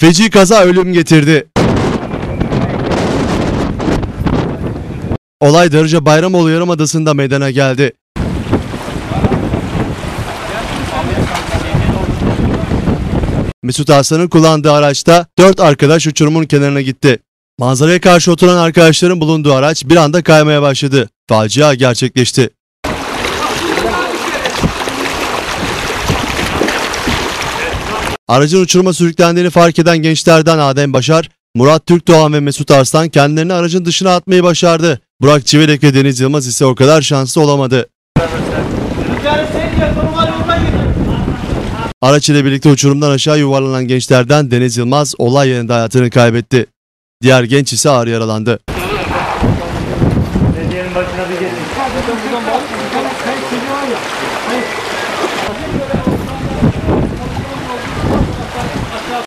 Feci kaza ölüm getirdi. Olay Darıca Bayramoğlu Yarımadası'nda meydana geldi. Mesut Arslan'ın kullandığı araçta 4 arkadaş uçurumun kenarına gitti. Manzaraya karşı oturan arkadaşların bulunduğu araç bir anda kaymaya başladı. Facia gerçekleşti. Aracın uçuruma sürüklendiğini fark eden gençlerden Adem Başar, Murat Türkdoğan ve Mesut Arslan kendilerini aracın dışına atmayı başardı. Burak Çivelek ve Deniz Yılmaz ise o kadar şanslı olamadı. Araç ile birlikte uçurumdan aşağı yuvarlanan gençlerden Deniz Yılmaz olay yerinde hayatını kaybetti. Diğer genç ise ağır yaralandı. Başına bir.